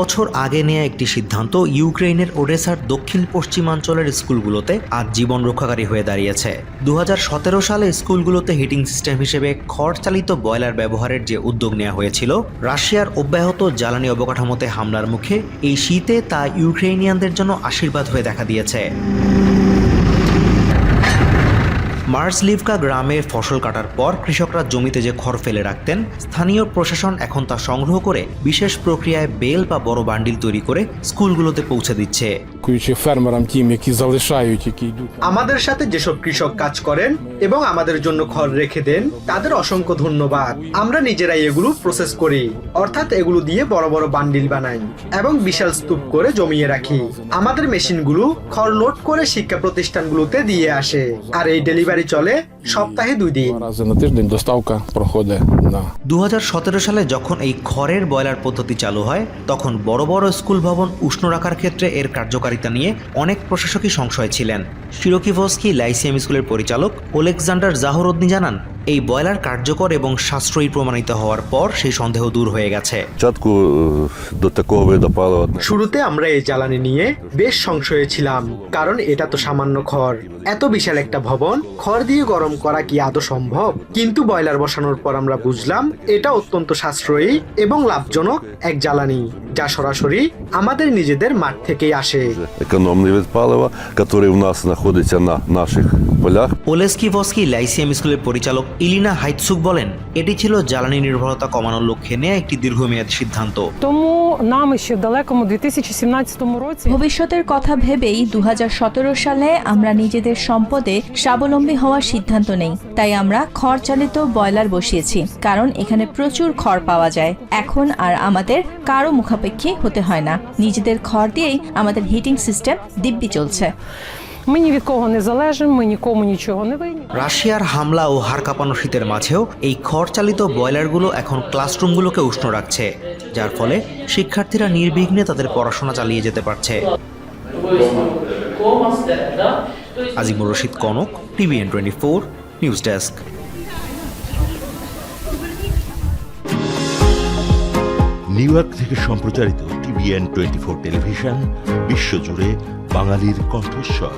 বছর আগে নেয়া একটি সিদ্ধান্ত ইউক্রেনের ওডেসার দক্ষিণ পশ্চিমাঞ্চলের স্কুলগুলোতে আজ জীবন রক্ষাকারী হয়ে দাঁড়িয়েছে। দু হাজার সতেরো সালে স্কুলগুলোতে হিটিং সিস্টেম হিসেবে খড় চালিত বয়লার ব্যবহারের যে উদ্যোগ নেওয়া হয়েছিল, রাশিয়ার অব্যাহত জ্বালানি অবকাঠামোতে হামলার মুখে এই শীতে তা ইউক্রেনিয়ানদের জন্য আশীর্বাদ হয়ে দেখা দিয়েছে। মার্সলিভকা গ্রামে ফসল কাটার পর কৃষকরা জমিতে যে খড় ফেলে রাখতেন স্থানীয় প্রশাসন এখন তা সংগ্রহ করে বিশেষ প্রক্রিয়ায় বেল বা বড় বান্ডিল তৈরি করে স্কুলগুলোতে পৌঁছে দিচ্ছে। আমাদের সাথে যেসব কৃষক কাজ করেন এবং আমাদের জন্য খড় রেখে দেন তাদের অসংখ্য ধন্যবাদ। আমরা নিজেরাই এগুলো প্রসেস করি অর্থাৎ এগুলো দিয়ে বড় বড় বান্ডিল বানাই এবং বিশাল স্তূপ করে জমিয়ে রাখি। আমাদের মেশিনগুলো খড় লোড করে শিক্ষা প্রতিষ্ঠানগুলোতে দিয়ে আসে আর এই ডেলিভারি চলে সপ্তাহে দুই দিন। না। দু সালে যখন এই খড়ের বয়লার পদ্ধতি চালু হয় তখন বড় বড় স্কুল ভবন উষ্ণ রাখার ক্ষেত্রে এর কার্যকারিতা নিয়ে অনেক প্রশাসকই সংশয় ছিলেন। শিরোকিভস্কি লাইসিয়াম স্কুলের পরিচালক ওলেকজান্ডার জাহরদ্নি জানান এই বয়লার কার্যকর এবং সাশ্রয়ী প্রমাণিত হওয়ার পর সেই সন্দেহ দূর হয়ে গেছে। শুরুতে আমরা এই জ্বালানি নিয়ে বেশ সংশয়ে ছিলাম কারণ এটা তো সামান্য খড়। এত বিশাল একটা ভবন খড় দিয়ে গরম করা কি আদৌ সম্ভব? কিন্তু বয়লার বসানোর পর আমরা বুঝলাম বুঝলাম এটা অত্যন্ত সাশ্রয়ী এবং লাভজনক এক জ্বালানি যা সরাসরি আমাদের নিজেদের মাঠ থেকেই আসে। ওলেস্কি ভস্কি লাইসিয়াম স্কুলের পরিচালক ইলিনা হাইৎসুক বলেন এটি ছিল জ্বালানি নির্ভরতা কমানোর লক্ষ্যে নেওয়া একটি দীর্ঘমেয়াদী সিদ্ধান্ত। Тому нам ще в далекому 2017 році ভবিষ্যতের কথা ভেবেই দু সালে আমরা নিজেদের সম্পদে স্বাবলম্বী হওয়ার সিদ্ধান্ত নেই তাই আমরা খড় চালিত বয়লার বসিয়েছি কারণ এখানে প্রচুর খড় পাওয়া যায় এখন আর আমাদের কারো মুখাপেক্ষী হতে হয় না নিজেদের খড় দিয়েই আমাদের হিটিং সিস্টেম দিব্যি চলছে ми ні від кого не залежимо, ми нікому нічого не винні. রাশিয়ার হামলা ও হাড় কাঁপানো শীতের মাঝেও এই খড়চালিত বয়লারগুলো এখন ক্লাসরুমগুলোকে উষ্ণ রাখছে যার ফলে শিক্ষার্থীরা নির্বিঘ্নে তাদের পড়াশোনা চালিয়ে যেতে পারছে। Azimur Rashid Kanak, TVN twenty four, news desk. New York থেকে সম্প্রচারিত টিভিএন টোয়েন্টি ফোর টেলিভিশন, বিশ্বজুড়ে বাঙালির কণ্ঠস্বর।